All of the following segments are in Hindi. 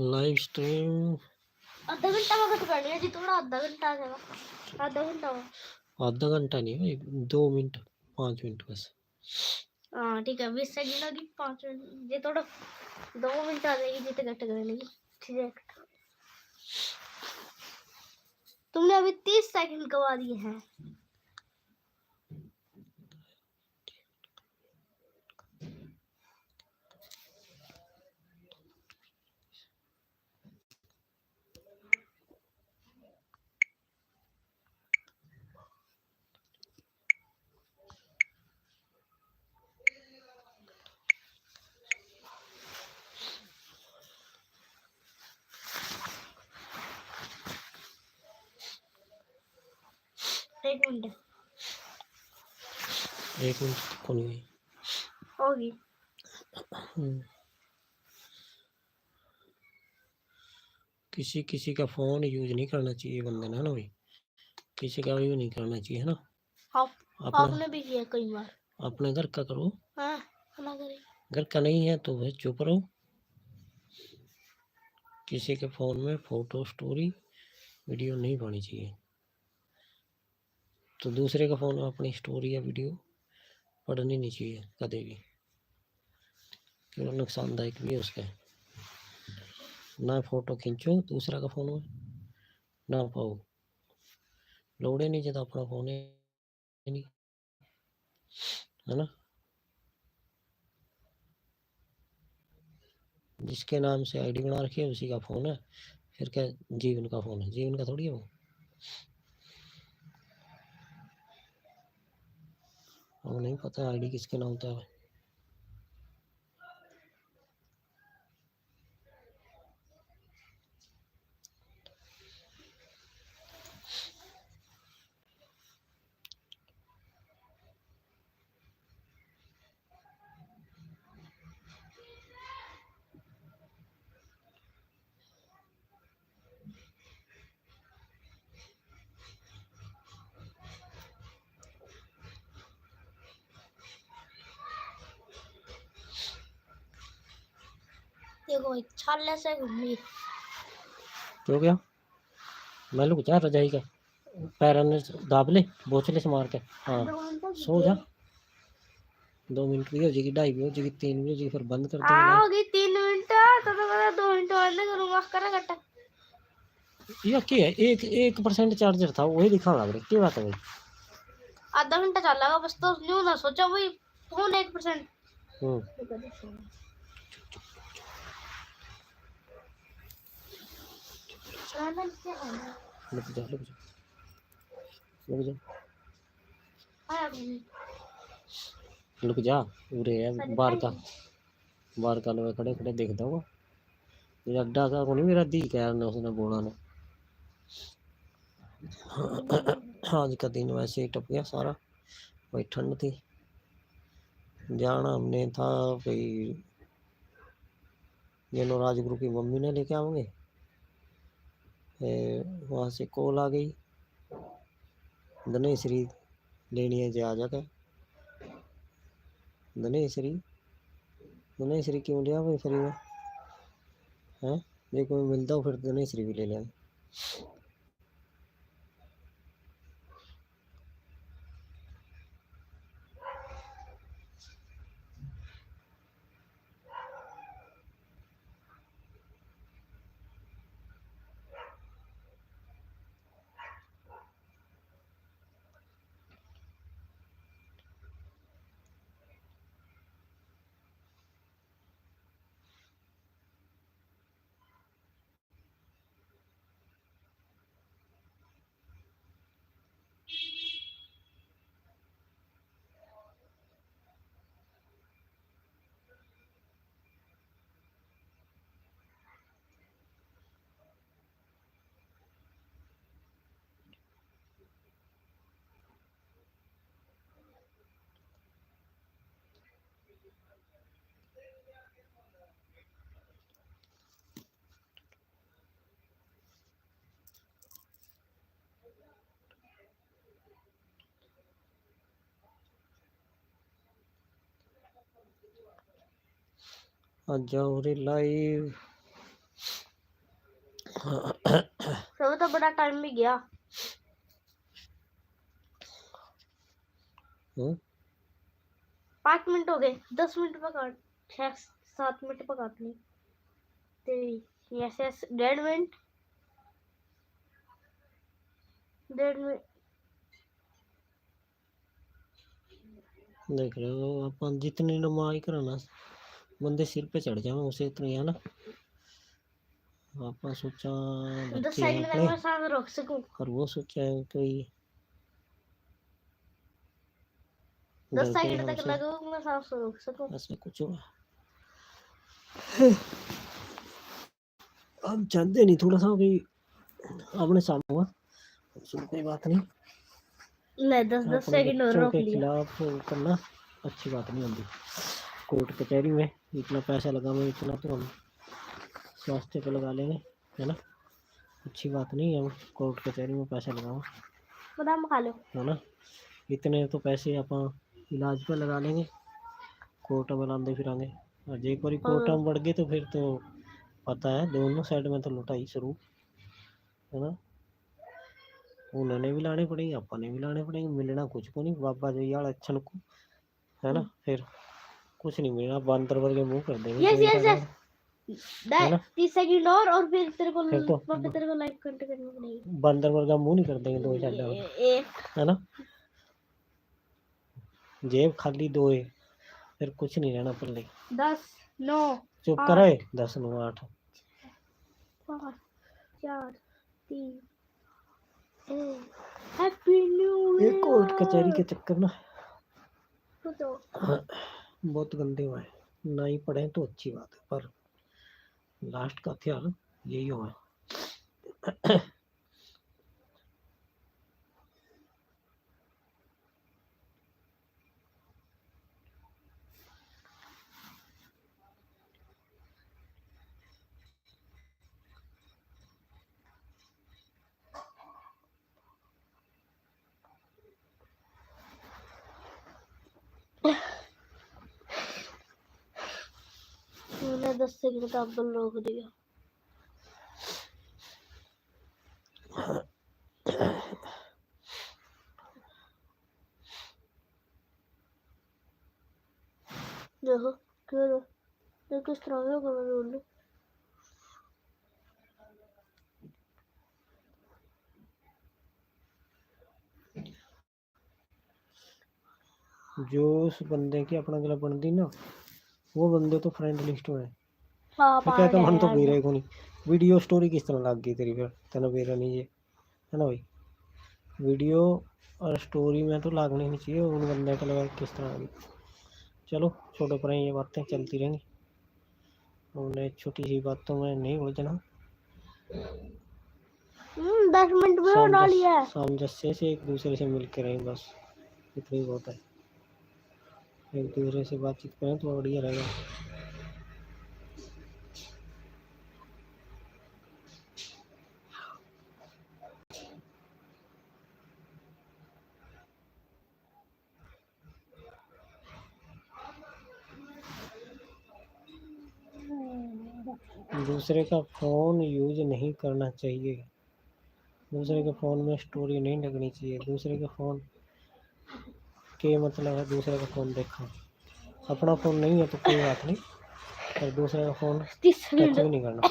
Live stream. आधा घंटा मगत करनी है जी थोड़ा आधा घंटा आ जाएगा आधा घंटा आधा घंटा नहीं है दो मिनट पाँच मिनट बस। हाँ ठीक है बीस सेकंड होगी पाँच मिनट ये थोड़ा दो मिनट आ जाएगी जितने घंटे कर लेंगे ठीक है। तुमने अभी तीस सेकंड गवा दिए हैं। एक मिनट। एक मिनट कौन गई। होगी। हम्म। किसी किसी का फ़ोन यूज़ नहीं करना चाहिए बंदे ने है ना भाई। किसी का यूज़ नहीं करना चाहिए है ना? आप अपना आपने भी किया कई बार। अपने घर का करो। हाँ घर का नहीं है तो भाई चुप रहो। किसी के फ़ोन में फ़ोटो स्टोरी वीडियो नहीं पानी चाहिए। तो दूसरे का फ़ोन में अपनी स्टोरी या वीडियो पढ़नी नहीं चाहिए कभी भी। क्यों? नुकसानदायक भी है उसके। ना फ़ोटो खींचो, दूसरा का फ़ोन में ना पाओ। लोड़े नहीं जब अपना फ़ोन है। है ना? जिसके नाम से आईडी बना रखी है, उसी का फ़ोन है। फिर क्या? जीवन का फ़ोन है। जीवन का थोड़ी है वो। हमें नहीं पता आईडी किसके नाम था है। देखो छाले से घूमी। क्यों क्या? मैं लुक जा रजाई का पैर ने दाब ले बोचले से मार के। हाँ सो जा। दो मिनट भी हो जाएगी ढाई भी हो जाएगी तीन भी हो जाएगी फिर बंद कर देंगे। हाँ होगी तीन मिनट। तो तो मैं दो मिनट और नहीं करूँगा। करा कट्टा। ये क्या है? एक एक परसेंट चार्जर था वही दिखा लग रहा क्या बात है भाई? आधा घंटा चलेगा बस तो न्यू ना सोचा भाई। फ़ोन एक परसेंट। हम्म। लुक जा लुक जा लुक जा लुक जा उरे है, बाहर का बाहर का लोग खड़े खड़े देखता हुआ ये अड्डा का को नहीं मेरा दी कह ने उसने बोला ने। आज का दिन वैसे ही टप गया सारा, भाई ठंड थी। जाना हमने था, भाई, ये नो राजगुरु की मम्मी ने लेके आओगे? वहाँ से कॉल आ गई। धनेश्वरी लेनी है जा जाकर धनेश्वरी धनेश्वरी क्यों लिया भाई फ्री में हैं? जो कोई मिलता हो फिर धनेश्वरी भी ले लें आ जाओ रे लाइव। सब तो बड़ा टाइम भी गया। हम्म, पाँच मिनट हो गए। दस मिनट पर काट छः सात मिनट पर काटनी ऐसे ऐसे डेढ़ मिनट। डेढ़ मिनट। देख रहे हो अपन जितनी नमाई कराना बंदे सिर पे चढ़ जावे उसे इतनी है ना अपन सोचा दस बच्चे हैं सेकंड तक अपने मैं सांस रोक सकूँ और वो सोचा है कोई दस डरते हैं सेकंड तक हमसे लगो मैं सांस रोक सकूँ ऐसा कुछ हुआ हम चाहते नहीं थोड़ा सा कि अपने सामने हुआ चलो कोई बात नहीं नहीं दस दस अपने सेकंड और बच्चों रोक के लिया खिलाफ करना अच्छी बात नहीं होती कोर्ट कचहरी में इतना पैसा लगावे इतना तो हम स्वास्थ्य पे लगा लेंगे है ना? अच्छी बात नहीं है कोर्ट कचहरी में पैसा लगाओ बादाम खा लो। है ना? इतने तो पैसे अपन इलाज पे लगा लेंगे कोर्ट में लाते फिरांगे। और जे एक बार कोर्ट में बढ़ गए तो फिर तो पता है दोनों साइड में तो लुटाई शुरू है ना? उन्होंने भी लाने पड़ेंगे अपन भी लाने पड़ेंगे मिलना कुछ को नहीं बाबा जो यार अच्छन को है ना? फिर कुछ नहीं मिलना बंदर वर्गे मुँह कर देंगे यस यस यस ना? तीस सेकंड और और फिर तेरे को तो- तेरे को लाइव कंटेंट करनी पड़ेगी नहीं। बंदर वर्गा मुँह नहीं कर देंगे दो चार है ना? जेब खाली दो है फिर कुछ नहीं रहना पल्ले दस नौ चुप। करे दस नौ आठ। पाँच चार तीन हैप्पी न्यू ये कोर्ट कचहरी के चक्कर ना। तो बहुत गंदे हुए हैं। ना ही पढ़े तो अच्छी बात है, पर लास्ट का हथियार यही हुआ है मैंने दस सेकंड का अब्दुल रोक दिया देखो क्यों रो- ये किस तरह से होगा मैं बोल लूँ जो उस बंदे की अपना गला बन दी ना वो बंदे तो फ्रेंड लिस्ट में है। हाँ मैं पाँच मन तो है, मेरा ही को नहीं वीडियो स्टोरी किस तरह लग गई तेरी फिर? तेना मेरा नहीं ये है ना भाई? वीडियो और स्टोरी में तो लागनी नहीं चाहिए उन बंदे को लगा किस तरह लगी चलो छोड़ो पर ये बातें चलती रहेंगी। उन्हें छोटी सी बातों में नहीं उलझना हम्म, दस मिनट में हो डाली है सामंजस्य से एक दूसरे से मिल के रहें बस। इतना बहुत है। एक दूसरे से बातचीत करें तो बढ़िया रहेगा। दूसरे का फ़ोन यूज़ नहीं करना चाहिए। दूसरे के फ़ोन में स्टोरी नहीं लगनी चाहिए। दूसरे के फ़ोन के मतलब है दूसरे का फ़ोन देखा। अपना फ़ोन नहीं है तो कोई बात नहीं पर दूसरे का फ़ोन तीस टच भी नहीं करना।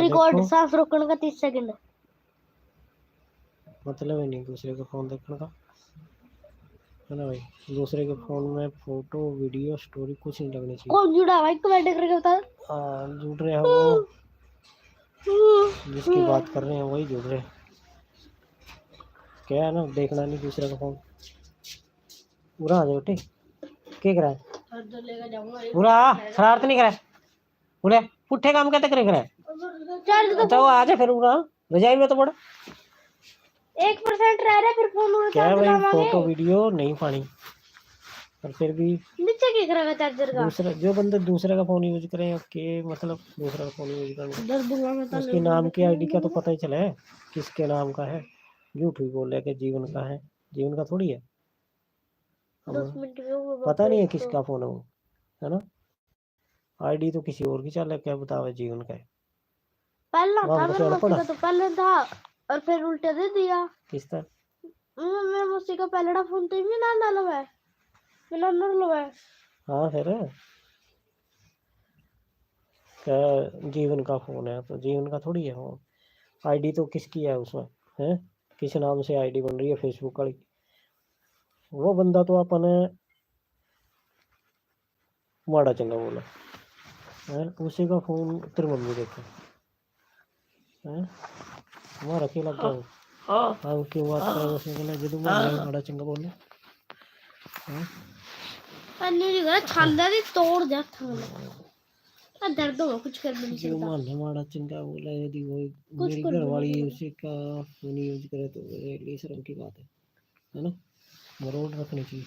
रिकॉर्ड सांस रोकने का तीस सेकंड। मतलब ही नहीं दूसरे का फ़ोन देखने का। है ना भाई? दूसरे के फ़ोन में फ़ोटो वीडियो स्टोरी कुछ नहीं लगनी चाहिए। कौन जुड़ा? है भाई कमेंट करके बता। हाँ जुड़ रहे हैं। वो जिसकी बात कर रहे हैं वही जुड़ रहे। हैं क्या है ना देखना नहीं दूसरे का फ़ोन। पूरा आ जाओ ठीक क्या करा है? पूरा? शरारत नहीं करा बोले पुट्ठे काम कहते करे करा चल तो। तो आ जा फिर पूरा रजाई में तो पड़ा एक परसेंट रह रहा फिर फ़ोन क्या भाई फ़ोटो वीडियो नहीं पानी। पर फिर भी नीचे क्या करेगा चार्जर का? दूसरा जो बंदे दूसरे का फ़ोन यूज़ करे के मतलब दूसरा का फ़ोन यूज़ करें। मैं तो उसके नाम की आईडी का तो पता ही चला है किसके नाम का है झूठ भी बोल रहे कि जीवन का है। जीवन का थोड़ी है दस हमें मिनट में होगा पता नहीं है। किसका फ़ोन है वो है ना? आईडी तो किसी और की चल है क्या बतावे जीवन का है। पहला था मेरे मौसी का तो पहले था और फिर उल्टे दे दिया। किस तरह? मेरे मौसी का पहला फ़ोन तो भी ना डालो है। मैंने अंदर लो है। हाँ फिर? क्या जीवन का फ़ोन है तो जीवन का थोड़ी है फ़ोन आईडी तो किसकी है उसमें है? किस नाम से आईडी बन रही है फेसबुक वाली? वो बंदा तो अपने माड़ा चंगा बोला है उसी का फ़ोन तेरी मम्मी देखे है हमारा क्यों लग गया हाँ हम क्यों बात करें उसने कहना जदू मैं माड़ा चंगा बोले हैं अन्नी जी करा छांदा दी तोड़ दे हत्थां कन्नै आ दर्द हो कुछ कर भी नहीं जो सकता माना माड़ा चंगा बोला यदि वो कुछ मेरी कर घर भी वाली नहीं उसी का फ़ोन यूज़ करे तो मेरे लिए शर्म की बात है है ना मरोड़ रखनी चाहिए।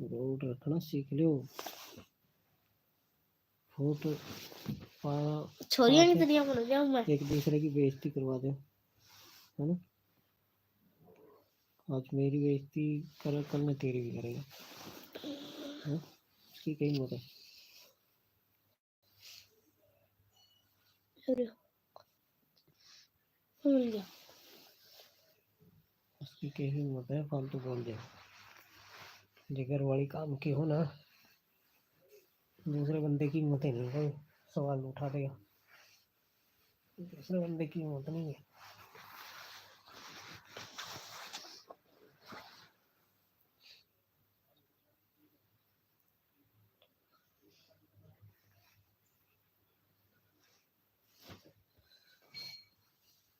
मरोड़ रखना सीख लो फ़ोटो छोरियाँ नहीं बन जाऊँ मैं। एक दूसरे की बेइज्जती करवा दो है ना? आज मेरी बेइज्जती कर कल मैं तेरी भी करेगा। हैं? कहीं मत है? छोरियों। मिल गया। उसकी कहीं हिम्मत है, फालतू बोल दे। जिगर वाली काम के हो ना, दूसरे बंदे की हिम्मत नहीं कोई सवाल उठा देगा। दूसरे बंदे की हिम्मत नहीं है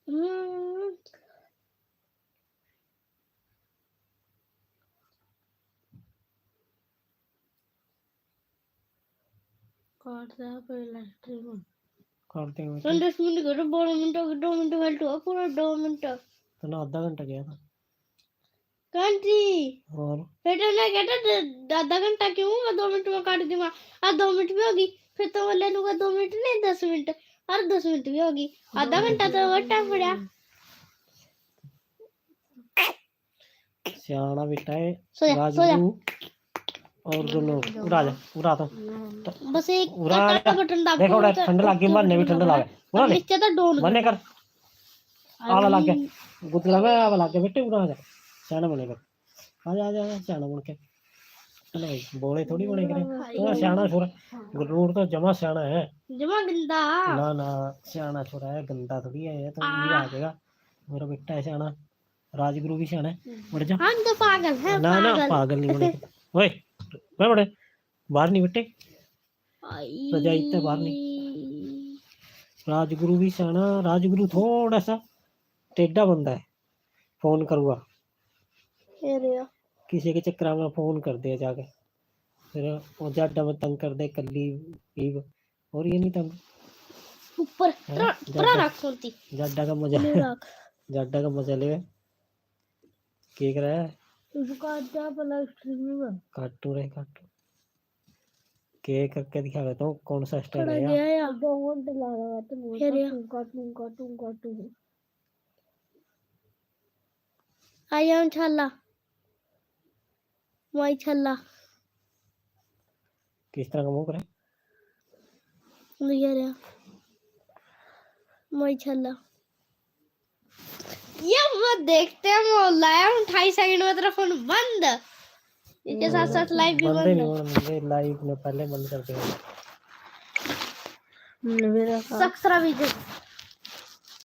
हम्म काट दे पहला स्ट्रीम काटते हुए हम दस मिनट करो बारह मिनट हो गए दो मिनट वेल्ट हुआ पूरा दो मिनट तो ना आधा घंटा गया था कंट्री और बेटा ने कहता आधा घंटा क्यों मैं दो मिनट में काट दूँगा आ दो मिनट भी होगी फिर तो मैं ले लूँगा दो मिनट नहीं दस मिनट और दस मिनट भी होगी आधा घंटा तो और टाइम पड़ा सियाना बेटा है सो जा सो जा राजगुरु और दोनों उड़ा जा उड़ा तो बस एक उड़ा दाब देखो उड़ा ठंड लग गई मरने भी ठंड लगे उड़ा ले। नीचे तो डोन मरने कर आला लग गया गुदला में आवा लग गया बेटे उड़ा जा सियाना बने कर। आ जा आ जा आ जा, सियाना बन के। चलो भाई बोले थोड़ी बने करे। तो सियाना छोरा गुरूर तो जमा सियाना है। जमा गंदा। ना ना सियाना छोरा है गंदा थोड़ी है ये तो ये आ जाएगा। मेरा बेटा है सियाना। राजगुरु भी सियाना है। उड़ जा। हम तो पागल है ना ना पागल। नहीं बने ओए मैं बड़े बाहर नहीं बेटे। सजाई इतना बाहर नहीं। राजगुरु भी सियाना राजगुरु थोड़ा सा टेढ़ा बंदा है फ़ोन करूँगा। किसी के चक्कर में फ़ोन कर दिया जाके। फिर वो जाडा में तंग कर दे कल्ली ईब और ये नहीं तंग। ऊपर हैं? त्रा रख होती जाडा का मज़ा जाडा का मज़ा ले। क्या कर रहा है। क्या भला स्ट्रीम में काटू रहे काटू के करके दिखा देता हूँ कौन सा स्टाइल है यार? दो घंटे लगा रहा तो काटूं काटूं काटूं काटूं आया इंशाल्लाह मैं इंशाल्लाह किस तरह का मुँह करे? लिया रहा मैं इंशाल्लाह ये वो देखते हैं वो लाया हूँ ढाई सेकंड में तेरा फ़ोन बंद। इसके साथ साथ लाइव भी बंदे बंद नहीं होने लाइव ने पहले बंद कर दिया। है सब्सक्राइब